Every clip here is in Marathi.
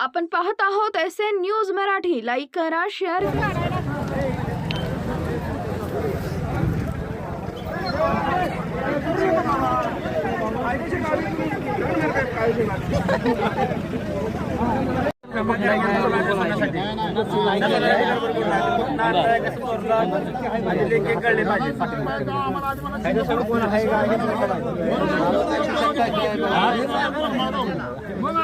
आपण पाहत आहोत S N news Marathi. Like करा शेअर करा.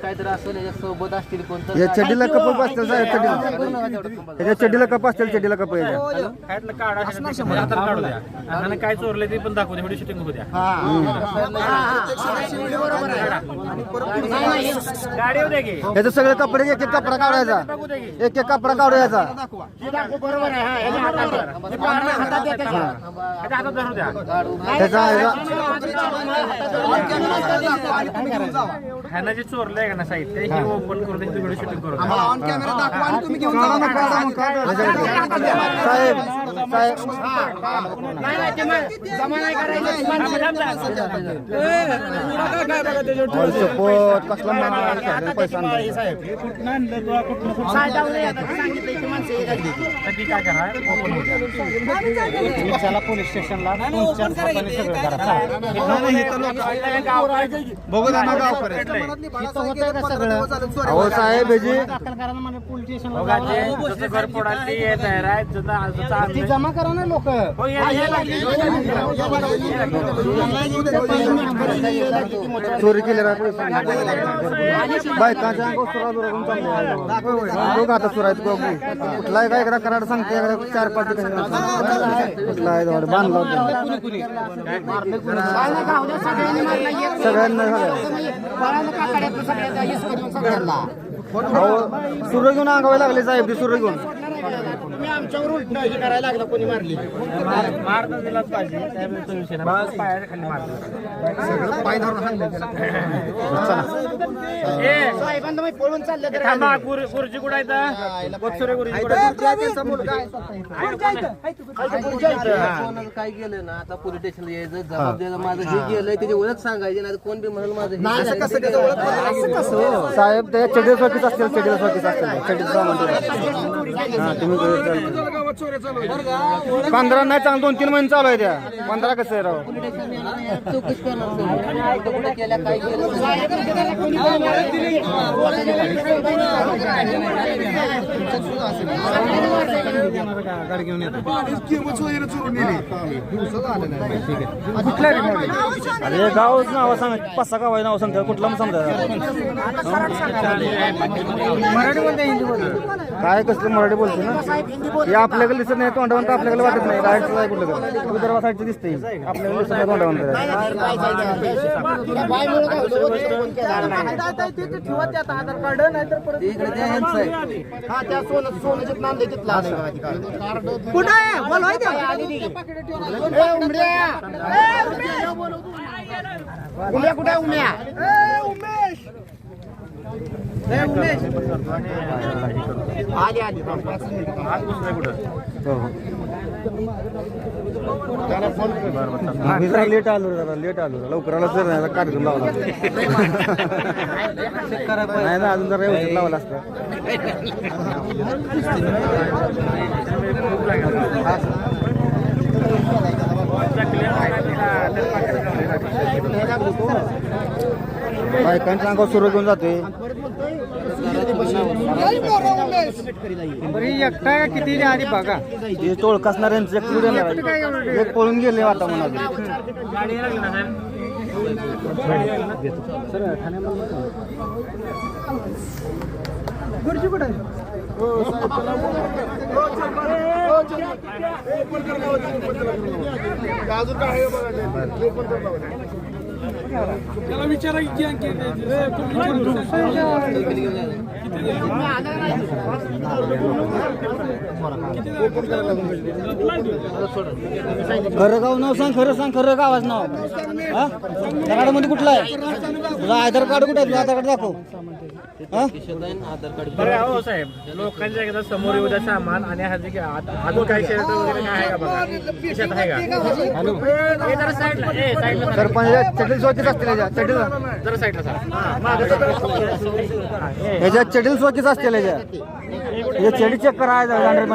काहीतरी असेल याच्यासोबत असतील कोणतं या चड्डीला कप बसतील साहेब चड्डीला. त्याच्या चड्डीला कप असतील चड्डीला कप याच्या द्या आणि काय चोरले ते पण दाखवू द्या. व्हिडिओ शूटिंग होऊ द्या गाडी होऊ द्या की. याचं सगळे कपडे एक एक कपडा काढायचा. एक एक कपडा काढायचा. द्या त्याचा ह्यानं जे चोरलंय का ना साहित्य हे ओपन करून त्याची व्हिडिओ शूटिंग करू द्या साहेब साहेब. सपोर्ट कसला पैसा काय करा ओपन होऊ द्या चला पोलीस स्टेशनला तुमच्या हाताने सगळं करा बघू द्या मग गावपर्यंत अहो साहेब ह्याची बघा जे जसं घर फोडाल ते येत आहे राय जसं जसं आम्ही- जमा करा ना लोक हो. चोरी केली बायकांच्या अंगावर सुरा बघ आता कुठला आहे काय करा कराड सांगते चार पाच कुठला आहे जवळ बांधला होता. सगळ्यांना झालं. सूर्य घेऊन अंगावे लागले साहेब ते सूर्य घेऊन. मारता दिलाच पाहिजे त्यावेळेचा विषय नाही. पायाच्या खाली मारलं. ए, थांबा गुर- गुरुजी कुठं आहेत? गुरुजी कुठं आहेत? काय गेलं ना आता पोलीस स्टेशनला यायचं जबाब द्यायला माझं हे गेलंय त्याची ओळख सांगायची नाही कोण बी म्हणून माझं हे गेलंय. साहेब ते चडीला चौकीच असतील चडीला चौकीच असतील चडीचं पंधरा नाही चांगलं दोन तीन महिने चालू आहे त्या. पंधरा कसं आहे राव? अरे गाव नाव सांग. पाच सहा गाव नाव सांगतात कुठला मग समजा काय कसलं मराठी बोलते ना हे आपल्याकडे दिसत नाही तोंडावर तर आपल्याकडे वाटत नाही. राहायचं आहे कुठलं विदर्भा साईडचं दिसतंय आपल्याकडे दिसत नाही तोंडावर इकडे त्या ह्यांचं आहे. हो, हो. मी जरा लेट आलो जरा लेट आलो लवकर आलो तर नाही, कार्यक्रम लावला नाही ना अजून जरा व्यवस्थित लावला असतं बायकांच्या अंगावर सुरू घेऊन जाते एकटा किती आधी बघा. ते टोळक असणाऱ्यांचं एक पळून गेले आता म्हणा यायला लागली ना साहेब खरं गाव नाव सांग खरं सांग खरं गावाच नाव. हा? त्या मध्ये कुठलं आहे? तुझं आधार कार्ड कुठे आहे? तुझं आधार कार्ड दाखव. हा? खिशात आहे ना आधार कार्ड बरं हो साहेब लोकांच्या एकदा समोर येऊ द्या सामान आणि ह्याचे काय- आता- अजून काही शर्ट वगैरे काय आहे का बघा? खिशात आहे का? हे जरा साईडला ए साईडला सर सरपंच चटील स्वच्छच असतील चटील जरा साईडला सर हां मागं. सर. हां, हे. ह्याच्या चटील स्वच्छच असतील चडी चेक करा